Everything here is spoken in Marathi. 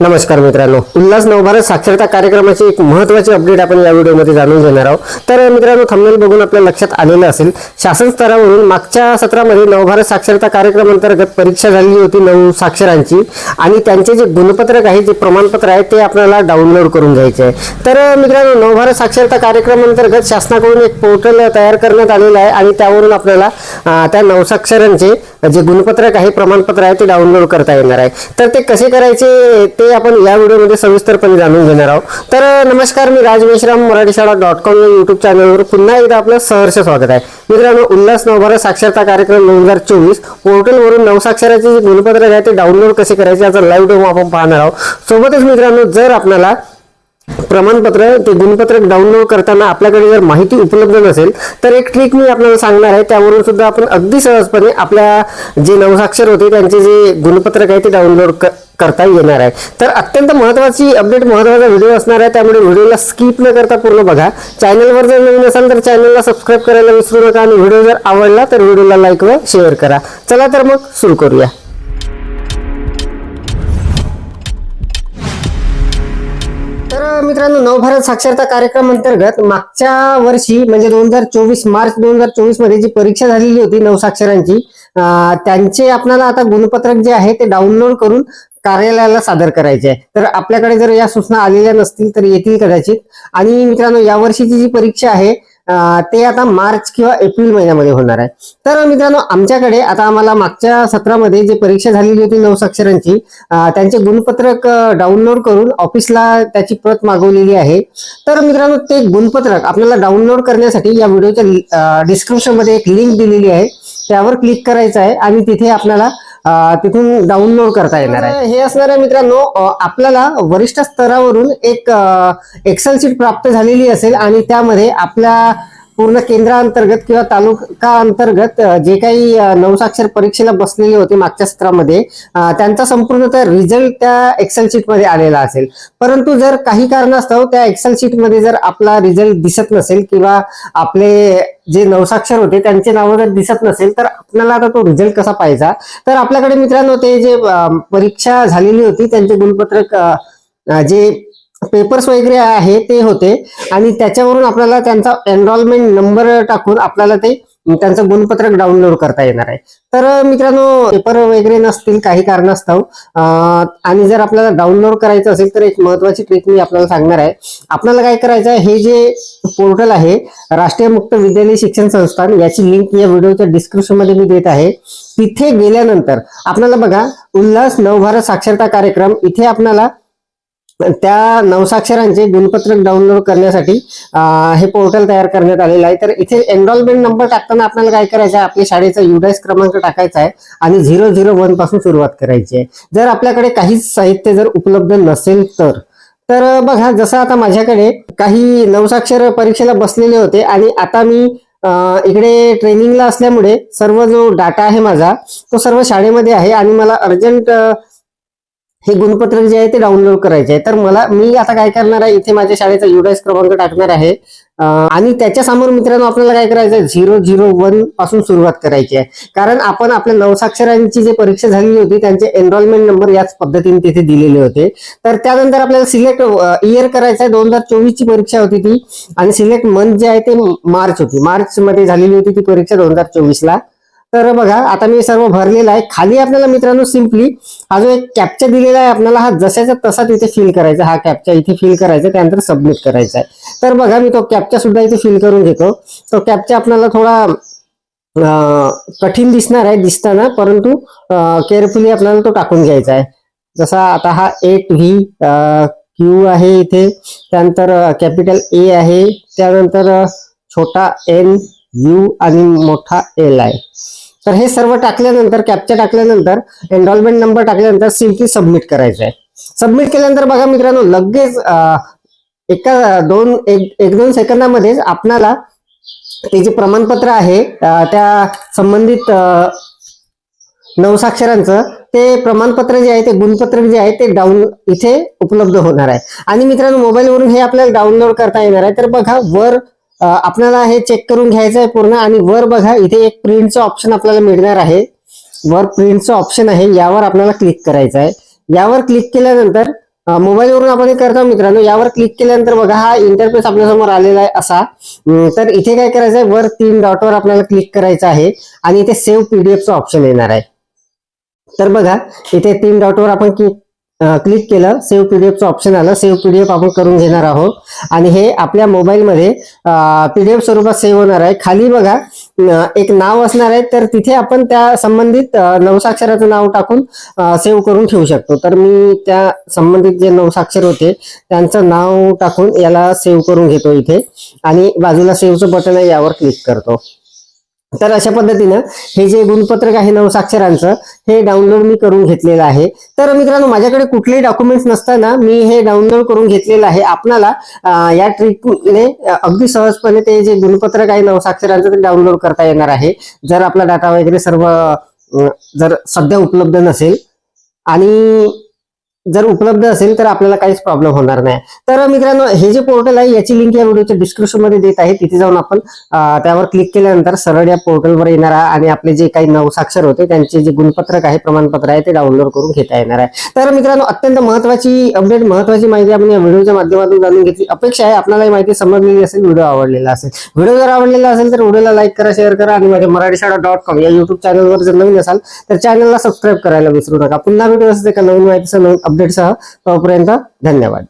नमस्कार मित्रांनो. उल्हास नवभारत साक्षरता कार्यक्रमाची एक महत्वाची अपडेट आपण या व्हिडिओमध्ये जाणून घेणार आहोत. तर मित्रांनो थंबनेल बघून आपल्या लक्षात आलेलं असेल शासन स्तरावरून मागच्या सत्रामध्ये नवभारत साक्षरता कार्यक्रम अंतर्गत परीक्षा झालेली होती नऊ साक्षरांची आणि त्यांचे जे गुणपत्रक आहे जे प्रमाणपत्र आहे ते आपल्याला डाउनलोड करून घ्यायचे आहे. तर मित्रांनो नवभारत साक्षरता कार्यक्रम अंतर्गत शासनाकडून एक पोर्टल तयार करण्यात आलेलं आहे आणि त्यावरून आपल्याला त्या नवसाक्षरांचे जे गुणपत्रक आहे प्रमाणपत्र आहे ते डाउनलोड करता येणार आहे. तर ते कसे करायचे ते आपण या व्हिडिओमध्ये सविस्तरपणे जाणून घेणार आहोत. तर नमस्कार मी राज मेश्राम मराठी शाळा डॉट कॉम या युट्यूब चॅनलवर पुन्हा एकदा आपलं सहर्ष स्वागत आहे. मित्रांनो उल्हास नवभारत साक्षरता कार्यक्रम दोन हजार चोवीस पोर्टलवरून नवसाक्षराचे जे गुणपत्रक आहे ते डाउनलोड कसे करायचे याचा लाईव्ह डेमो आपण पाहणार आहोत. सोबतच मित्रांनो जर आपल्याला प्रमाणपत्र ते गुणपत्रक डाउनलोड करताना आपल्याकडे जर माहिती उपलब्ध नसेल तर एक ट्रिक मी आपल्याला सांगणार आहे. त्यावरून सुद्धा आपण अगदी सहजपणे आपल्या जे नवसाक्षर होते त्यांचे जे गुणपत्रक आहे ते डाउनलोड करता येणार आहे. तर अत्यंत महत्वाची अपडेट महत्त्वाचा व्हिडिओ असणार आहे. त्यामुळे व्हिडिओला स्किप न करता पूर्ण बघा. चॅनलवर जर नवीन असाल तर चॅनलला सबस्क्राईब करायला विसरू नका. आणि व्हिडिओ जर आवडला तर व्हिडिओला लाईक व शेअर करा. चला तर मग सुरू करूया. तर मित्रांनो नवभारत साक्षरता कार्यक्रम अंतर्गत मागच्या वर्षी म्हणजे दोन हजार चोवीस मार्च दोन हजार चोवीसमध्ये जी परीक्षा झालेली होती नवसाक्षरांची त्यांचे आपल्याला आता गुणपत्रक जे आहे ते डाउनलोड करून कार्यालयाला सादर करायचे आहे. तर आपल्याकडे जर या सूचना आलेल्या नसतील तर येतील कदाचित. आणि मित्रांनो या वर्षीची जी परीक्षा आहे ते आता मार्च किंवा एप्रिल महिन्यामध्ये होणार आहे. तर मित्रांनो आमच्याकडे आता आम्हाला मागच्या सत्रामध्ये जी परीक्षा झालेली होती नवसाक्षरांची अं, त्यांचे गुणपत्रक डाउनलोड करून ऑफिसला त्याची प्रत मागवलेली आहे. तर मित्रांनो ते गुणपत्रक आपल्याला डाउनलोड करण्यासाठी या व्हिडिओच्या डिस्क्रिप्शनमध्ये एक लिंक दिलेली आहे. त्यावर क्लिक करायचं आहे आणि तिथे आपल्याला तिथून डाउनलोड करता येणार आहे. हे असणार आहे मित्रांनो आपल्याला वरिष्ठ स्तरावरून एक एक्सेल शीट प्राप्त झालेली असेल आणि त्यामध्ये आपल्या पूर्ण केंद्रांतर्गत किंवा तालुका अंतर्गत जे काही नवसाक्षर परीक्षेला बसलेले होते मागच्या सत्रामध्ये त्यांचा संपूर्ण रिझल्ट त्या एक्सेल शीटमध्ये आलेला असेल. परंतु जर काही कारणास्तव त्या एक्सेल शीटमध्ये जर आपला रिझल्ट दिसत नसेल किंवा आपले जे नवसाक्षर होते त्यांचे नावं जर दिसत नसेल तर आपल्याला आता तो रिझल्ट कसा पाहायचा? तर आपल्याकडे मित्रांनो ते जे परीक्षा झालेली होती त्यांचे गुणपत्रक जे पेपर्स वगैरे आहे ते होते. आणि त्याच्यावरून आपल्याला त्यांचा एनरोलमेंट नंबर टाकून आपल्याला ते त्यांचं गुणपत्रक डाउनलोड करता येणार आहे. तर मित्रांनो पेपर वगैरे नसतील काही कारणास्तव आणि जर आपल्याला डाउनलोड करायचं असेल तर एक महत्वाची ट्रिक मी आपल्याला सांगणार आहे. आपल्याला काय करायचं आहे हे जे पोर्टल आहे राष्ट्रीय मुक्त विद्यालय शिक्षण संस्थान याची लिंक या व्हिडिओच्या डिस्क्रिप्शनमध्ये मी देत आहे. तिथे गेल्यानंतर आपल्याला बघा उल्हास नवभारत साक्षरता कार्यक्रम इथे आपल्याला त्या नवसाक्षरांचे गुणपत्रक डाउनलोड करण्यासाठी हे पोर्टल तयार करण्यात आलेलं आहे. तर इथे एनरोलमेंट नंबर टाकताना आपल्याला काय करायचं आहे? आपल्या शाळेचा युडायस क्रमांक टाकायचा आहे आणि झिरो झिरो वनपासून सुरुवात करायची आहे. जर आपल्याकडे काहीच साहित्य जर उपलब्ध नसेल तर तर बघा जसं आता माझ्याकडे काही नवसाक्षर परीक्षेला बसलेले होते आणि आता मी इकडे ट्रेनिंगला असल्यामुळे सर्व जो डाटा आहे माझा तो सर्व शाळेमध्ये आहे आणि मला अर्जंट हे गुणपत्रक जे आहे ते डाउनलोड करायचे आहे. तर मला मी आता काय करणार आहे इथे माझ्या शाळेचा युडायस क्रमांक टाकणार आहे. आणि त्याच्यासमोर मित्रांनो आपल्याला काय करायचं आहे झिरो झिरो वनपासून सुरुवात करायची आहे. कारण आपण आपल्या नवसाक्षरांची जी परीक्षा झालेली होती त्यांचे एनरोलमेंट नंबर याच पद्धतीने तिथे दिलेले होते. तर त्यानंतर आपल्याला सिलेक्ट इयर करायचं आहे दोन हजार चोवीस ची परीक्षा होती ती. आणि सिलेक्ट मंथ जे आहे ते मार्च होती. मार्च मध्ये झालेली होती ती परीक्षा दोन हजार चोवीस ला. तर बघा आता मी सर्व भरलेलं आहे. खाली आपल्याला मित्रांनो सिम्पली हा जो एक कॅप्चा दिलेला आहे आपल्याला. हा जशाचा तसा तिथे फिल करायचा. हा कॅप्चा इथे फिल करायचा. त्यानंतर सबमिट करायचा आहे. तर बघा मी तो कॅप्चा सुद्धा इथे फिल करून घेतो. तो कॅप्चा आपल्याला थोडा कठीण दिसणार आहे दिसताना. परंतु केअरफुली आपल्याला तो टाकून घ्यायचा आहे. जसा आता हा एट व्ही क्यू आहे इथे. त्यानंतर कॅपिटल ए आहे. त्यानंतर छोटा एन यू आणि मोठा एल आहे. तर हे सर्व टाकल्यानंतर कॅप्चा टाकल्यानंतर एनरोलमेंट नंबर टाकल्यानंतर सिम्पली सबमिट करायचं आहे. सबमिट केल्यानंतर बघा मित्रांनो लगेच एका दोन एक एक दोन सेकंदामध्येच आपणाला ते जे प्रमाणपत्र आहे त्या संबंधित नवसाक्षरांचं ते प्रमाणपत्र जे आहे ते गुणपत्रक जे आहे ते डाऊन इथे उपलब्ध होणार आहे. आणि मित्रांनो मोबाईलवरून हे आपल्याला डाउनलोड करता येणार आहे. तर बघा वर आपल्याला हे चेक करून घ्यायचं आहे पूर्ण आणि वर बघा इथे एक प्रिंटचं ऑप्शन आपल्याला मिळणार आहे. वर प्रिंटचं ऑप्शन आहे यावर आपल्याला क्लिक करायचं आहे यावर क्लिक केल्यानंतर मोबाईलवरून आपण हे करतो मित्रांनो यावर क्लिक केल्यानंतर बघा हा इंटरफेस आपल्यासमोर आलेला आहे असा. तर इथे काय करायचं आहे वर तीन डॉटवर आपल्याला क्लिक करायचं आहे आणि इथे सेव्ह पीडीएफचं ऑप्शन येणार आहे. तर बघा इथे तीन डॉटवर आपण क्लिक क्लिक केलं सेव्ह पीडीएफचं ऑप्शन आलं. सेव्ह पीडीएफ आपण करून घेणार आहोत. आणि हे आपल्या मोबाईलमध्ये पीडीएफ स्वरूपात सेव्ह होणार आहे. खाली बघा एक नाव असणार आहे. तर तिथे आपण त्या संबंधित नवसाक्षराचं नाव टाकून सेव्ह करून ठेवू शकतो. तर मी त्या संबंधित जे नवसाक्षर होते त्यांचं नाव टाकून याला सेव्ह करून घेतो इथे. आणि बाजूला सेव्हचं बटन आहे यावर क्लिक करतो. तर अशा पद्धतीनं हे जे गुणपत्रक आहे नवसाक्षरांचं हे डाउनलोड मी करून घेतलेलं आहे. तर मित्रांनो माझ्याकडे कुठलेही डॉक्युमेंट्स नसताना मी हे डाउनलोड करून घेतलेलं आहे. आपणाला या ट्रिकने अगदी सहजपणे ते जे गुणपत्रक आहे नवसाक्षरांचं ते डाउनलोड करता येणार आहे. जर आपला डाटा वगैरे सर्व जर सध्या उपलब्ध नसेल आणि जर उपलब्ध असेल तर आपल्याला काहीच प्रॉब्लेम होणार नाही. तर मित्रांनो हे जे पोर्टल आहे याची लिंक या व्हिडिओच्या डिस्क्रिप्शनमध्ये देत आहे. तिथे जाऊन आपण त्यावर क्लिक केल्यानंतर सरळ या पोर्टलवर येणार आहे आणि आपले जे काही नवसाक्षर होते त्यांचे जे गुणपत्रक आहे प्रमाणपत्र आहे ते डाउनलोड करून घेता येणार आहे. तर मित्रांनो अत्यंत महत्वाची अपडेट महत्वाची माहिती आपण या व्हिडिओच्या माध्यमातून जाणून घेतली. अपेक्षा आहे आपल्याला माहिती समजलेली असेल व्हिडिओ आवडलेला असेल. व्हिडिओ जर आवडलेला असेल तर व्हिडिओला लाईक करा शेअर करा आणि माझ्या मराठी शाळा डॉट कॉम या युट्यूब चॅनलवर जर नवीन असाल तर चॅनलला सबस्क्राईब करायला विसरू नका. पुन्हा व्हिडिओ असते का नवीन माहितीसह नवीन अपडेटसह तोपर्यंत धन्यवाद.